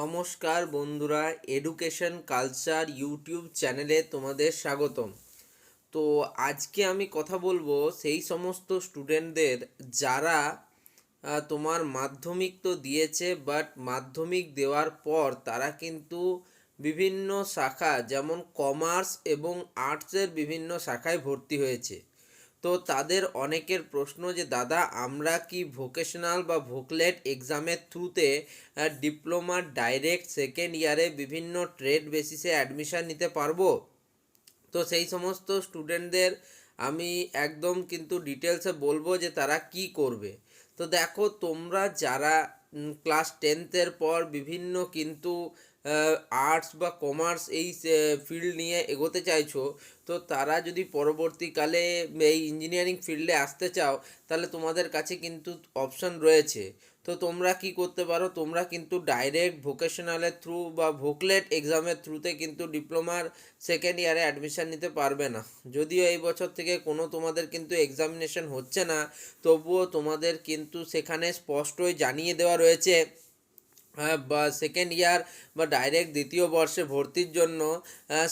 নমস্কার বন্ধুরা education culture YouTube চ্যানেলে তোমাদের স্বাগতম। তো আজকে আমি কথা বলব সেই সমস্ত স্টুডেন্টদের যারা তোমার মাধ্যমিক তো দিয়েছে বাট মাধ্যমিক দেওয়ার পর তারা কিন্তু বিভিন্ন শাখা, যেমন কমার্স এবং আর্টসের বিভিন্ন শাখায় ভর্তি হয়েছে। তো তাদের অনেকের প্রশ্ন যে, দাদা, আমরা কি ভোকেশনাল বা ভোকলেট এক্সামের থ্রুতে ডিপ্লোমা ডাইরেক্ট সেকেন্ড ইয়ারে বিভিন্ন ট্রেড বেসিসে অ্যাডমিশান নিতে পারব? তো সেই সমস্ত স্টুডেন্টদের আমি একদম কিন্তু ডিটেলসে বলব যে, তারা কি করবে। তো দেখো, তোমরা যারা ক্লাস টেনথের পর বিভিন্ন কিন্তু আর্টস বা কমার্স এই ফিল্ড নিয়ে এগোতে চাইছো, তো তারা যদি পরবর্তীকালে এই ইঞ্জিনিয়ারিং ফিল্ডে আসতে চাও, তাহলে তোমাদের কাছে কিন্তু অপশন রয়েছে। তো তোমরা কি করতে পারো, তোমরা কিন্তু ডাইরেক্ট ভোকেশনালের থ্রু বা ভোকলেট এক্সামের থ্রুতে কিন্তু ডিপ্লোমার সেকেন্ড ইয়ারে অ্যাডমিশন নিতে পারবে না। যদিও এই বছর থেকে কোনো তোমাদের কিন্তু এক্সামিনেশন হচ্ছে না, তবুও তোমাদের কিন্তু সেখানে স্পষ্টই জানিয়ে দেওয়া রয়েছে বা সেকেন্ড ইয়ার বা ডাইরেক্ট দ্বিতীয় বর্ষে ভর্তির জন্য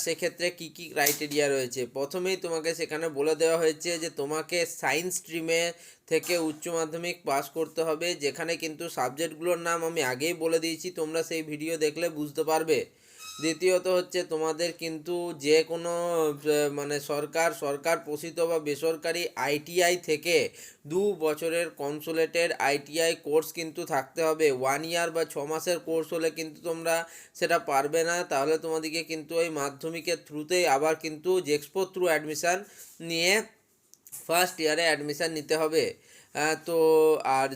সেক্ষেত্রে কি কি ক্রাইটেরিয়া রয়েছে? প্রথমেই তোমাকে সেখানে বলে দেওয়া হয়েছে যে, তোমাকে সায়েন্স স্ট্রিমে থেকে উচ্চ মাধ্যমিক পাস করতে হবে, যেখানে কিন্তু সাবজেক্টগুলোর নাম আমি আগেই বলে দিয়েছি, তোমরা সেই ভিডিও দেখলে বুঝতে পারবে। দ্বিতীয়ত হচ্ছে তোমাদের কিন্তু যে কোনো মানে সরকার সরকার পোষিত বা বেসরকারি আইটিআই থেকে দু বছরের কনসুলেটেড আইটিআই কোর্স কিন্তু থাকতে হবে। ওয়ান ইয়ার বা ছ মাসের কোর্স হলে কিন্তু তোমরা সেটা পারবে না। তাহলে তোমাদেরকে কিন্তু ওই মাধ্যমিকের থ্রুতেই আবার কিন্তু জেক্সপো থ্রু অ্যাডমিশান নিয়ে ফার্স্ট ইয়ারে অ্যাডমিশান নিতে হবে। তো আর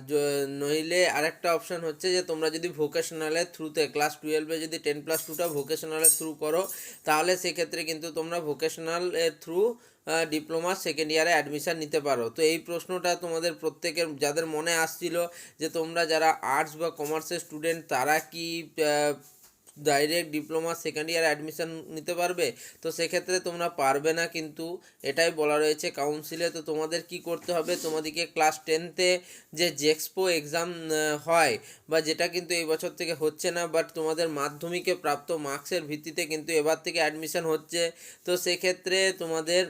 নইলে আরেকটা অপশন হচ্ছে যে তোমরা যদি ভোকেশনালের থ্রুতে ক্লাস টুয়েলভে যদি টেন প্লাস টুটা ভোকেশনালের থ্রু করো, তাহলে সেক্ষেত্রে কিন্তু তোমরা ভোকেশনাল এর থ্রু ডিপ্লোমা সেকেন্ড ইয়ারে অ্যাডমিশান নিতে পারো। তো এই প্রশ্নটা তোমাদের প্রত্যেকের, যাদের মনে আসছিল যে তোমরা যারা আর্টস বা কমার্সের স্টুডেন্ট তারা কি direct diploma second year admission নিতে পারবে, তো সেক্ষেত্রে তোমরা পারবে না কিন্তু। এটাই বলা রয়েছে কাউন্সিলে তো তোমাদের কি করতে হবে? তোমাদেরকে ক্লাস টেনতে যে জেক্সপো এক্সাম হয়, বা যেটা কিন্তু এই বছর থেকে হচ্ছে না বাট তোমাদের মাধ্যমিকে প্রাপ্ত মার্কসের ভিত্তিতে কিন্তু এবার থেকে অ্যাডমিশন হচ্ছে। তো সেক্ষেত্রে তোমাদের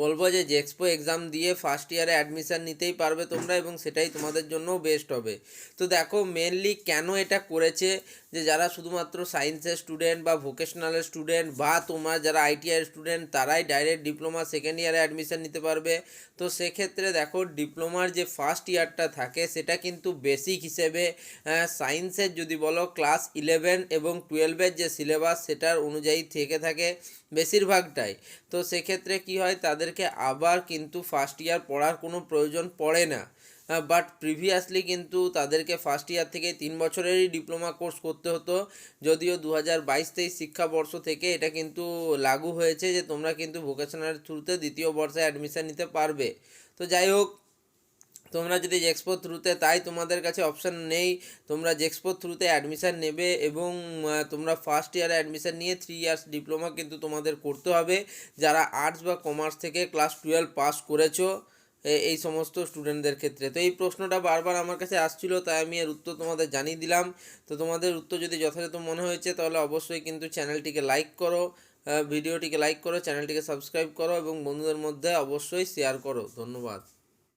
বলব যে জেক্সপো এক্সাম দিয়ে ফার্স্ট ইয়ারে অ্যাডমিশান নিতেই পারবে তোমরা এবং সেটাই তোমাদের জন্যও বেস্ট হবে। তো দেখো মেনলি কেন এটা করেছে যে যারা শুধুমাত্র সায়েন্সের স্টুডেন্ট বা ভোকেশনালের স্টুডেন্ট বা তোমার যারা আইটিআই স্টুডেন্ট তারাই ডাইরেক্ট ডিপ্লোমা সেকেন্ড ইয়ারে অ্যাডমিশান নিতে পারবে। তো সেক্ষেত্রে দেখো ডিপ্লোমার যে ফার্স্ট ইয়ারটা থাকে সেটা কিন্তু বেসিক হিসেবে সায়েন্সের যদি বলো ক্লাস ইলেভেন এবং টুয়েলভের যে সিলেবাস সেটার অনুযায়ী থেকে থাকে বেশিরভাগটাই। তো সেক্ষেত্রে কি হয় তাদেরকে আবার কিন্তু ফার্স্ট ইয়ার পড়ার কোনো প্রয়োজন পড়ে না। বাট প্রিভিয়াসলি কিন্তু তাদেরকে ফার্স্ট ইয়ার থেকে তিন বছরেরই ডিপ্লোমা কোর্স করতে হতো। যদিও দু হাজার বাইশ তেইশ শিক্ষাবর্ষ থেকে এটা কিন্তু লাগু হয়েছে যে তোমরা কিন্তু ভোকেশনাল থ্রুতে দ্বিতীয় বর্ষে অ্যাডমিশান নিতে পারবে। তো যাই হোক তোমরা যদি জেক্সপো থ্রুতে তাই তোমাদের কাছে অপশান নেই। তোমরা জেক্সপো থ্রুতে অ্যাডমিশান নেবে এবং তোমরা ফার্স্ট ইয়ারে অ্যাডমিশান নিয়ে থ্রি ইয়ার্স ডিপ্লোমা কিন্তু তোমাদের করতে হবে। যারা আর্টস বা কমার্স থেকে ক্লাস টুয়েলভ পাস করেছ এই সমস্ত স্টুডেন্টদের ক্ষেত্রে। তো এই প্রশ্নটা বারবার আমার কাছে আসছিল, তাই আমি এর উত্তর তোমাদের জানিয়ে দিলাম। তো তোমাদের উত্তর যদি যথাযথ মনে হয়েছে, তাহলে অবশ্যই কিন্তু চ্যানেলটিকে লাইক করো ভিডিওটিকে লাইক করো চ্যানেলটিকে সাবস্ক্রাইব করো এবং বন্ধুদের মধ্যে অবশ্যই শেয়ার করো। ধন্যবাদ।